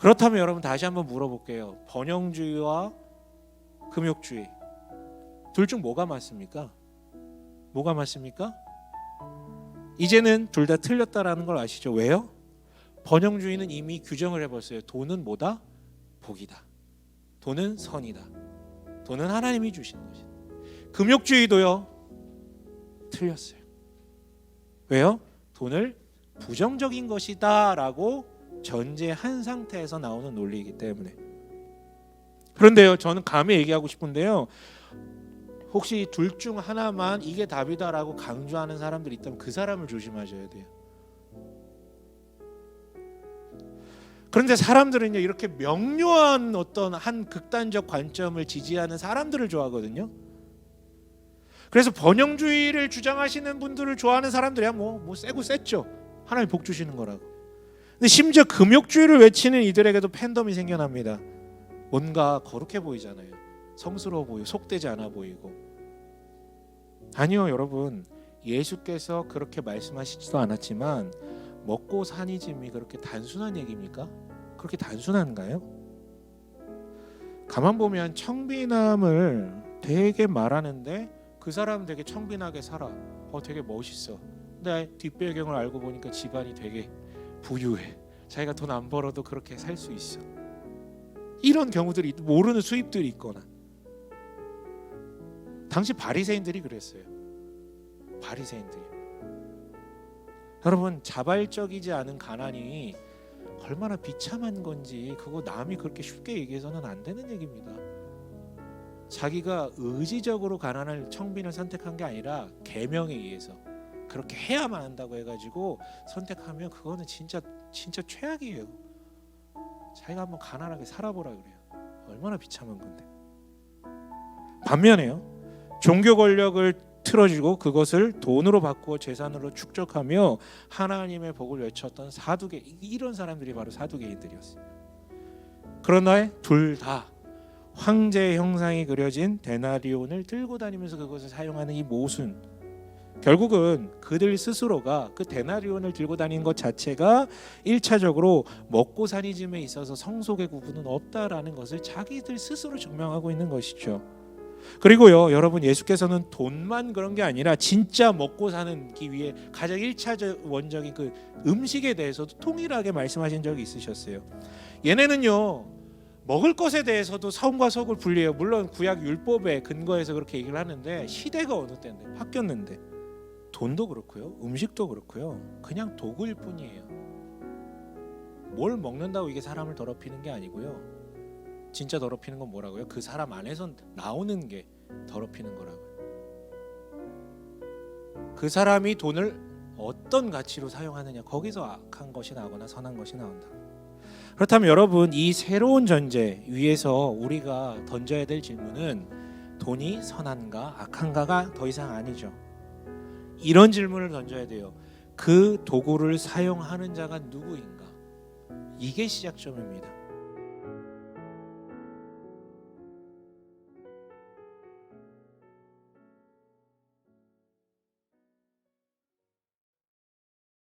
그렇다면 여러분 다시 한번 물어볼게요. 번영주의와 금욕주의 둘 중 뭐가 맞습니까? 뭐가 맞습니까? 이제는 둘 다 틀렸다라는 걸 아시죠? 왜요? 번영주의는 이미 규정을 해봤어요. 돈은 뭐다? 복이다. 돈은 선이다. 돈은 하나님이 주시는 것이다. 금욕주의도요. 틀렸어요. 왜요? 돈을 부정적인 것이다라고 전제한 상태에서 나오는 논리이기 때문에. 그런데요, 저는 감히 얘기하고 싶은데요. 혹시 둘 중 하나만 이게 답이다라고 강조하는 사람들이 있다면 그 사람을 조심하셔야 돼요. 그런데 사람들은요 이렇게 명료한 어떤 한 극단적 관점을 지지하는 사람들을 좋아하거든요. 그래서 번영주의를 주장하시는 분들을 좋아하는 사람들이야 뭐뭐 세고 셌죠. 하나님 복 주시는 거라고. 근데 심지어 금욕주의를 외치는 이들에게도 팬덤이 생겨납니다. 뭔가 거룩해 보이잖아요. 성스러워 보이고 속되지 않아 보이고. 아니요, 여러분. 예수께서 그렇게 말씀하시지도 않았지만 먹고 사니즘이 그렇게 단순한 얘기입니까? 그렇게 단순한가요? 가만 보면 청빈함을 되게 말하는데 그 사람은 되게 청빈하게 살아. 어, 되게 멋있어. 근데 뒷배경을 알고 보니까 집안이 되게 부유해. 자기가 돈 안 벌어도 그렇게 살 수 있어. 이런 경우들이 모르는 수입들이 있거나. 당시 바리새인들이 그랬어요. 바리새인들이. 여러분 자발적이지 않은 가난이 얼마나 비참한 건지 그거 남이 그렇게 쉽게 얘기해서는 안 되는 얘기입니다. 자기가 의지적으로 가난을 청빈을 선택한 게 아니라 계명에 의해서 그렇게 해야만 한다고 해가지고 선택하면 그거는 진짜 진짜 최악이에요. 자기가 한번 가난하게 살아보라 그래요. 얼마나 비참한 건데. 반면에요. 종교 권력을 틀어주고 그것을 돈으로 바꾸어 재산으로 축적하며 하나님의 복을 외쳤던 사두개 이런 사람들이 바로 사두개인들이었어요. 그러나 둘 다 황제의 형상이 그려진 데나리온을 들고 다니면서 그것을 사용하는 이 모순 결국은 그들 스스로가 그 데나리온을 들고 다니는 것 자체가 일차적으로 먹고 사니즘에 있어서 성속의 구분은 없다라는 것을 자기들 스스로 증명하고 있는 것이죠. 그리고요, 여러분 예수께서는 돈만 그런 게 아니라 진짜 먹고 사는 기 위해 가장 일차적 원적인 그 음식에 대해서도 통일하게 말씀하신 적이 있으셨어요. 얘네는요. 먹을 것에 대해서도 성과 속을 분리해요. 물론 구약 율법에 근거해서 그렇게 얘기를 하는데 시대가 어느 때인데 바뀌었는데 돈도 그렇고요. 음식도 그렇고요. 그냥 도구일 뿐이에요. 뭘 먹는다고 이게 사람을 더럽히는 게 아니고요. 진짜 더럽히는 건 뭐라고요? 그 사람 안에서 나오는 게 더럽히는 거라고요. 그 사람이 돈을 어떤 가치로 사용하느냐 거기서 악한 것이 나거나 선한 것이 나온다. 그렇다면 여러분 이 새로운 전제 위에서 우리가 던져야 될 질문은 돈이 선한가 악한가가 더 이상 아니죠. 이런 질문을 던져야 돼요. 그 도구를 사용하는 자가 누구인가? 이게 시작점입니다.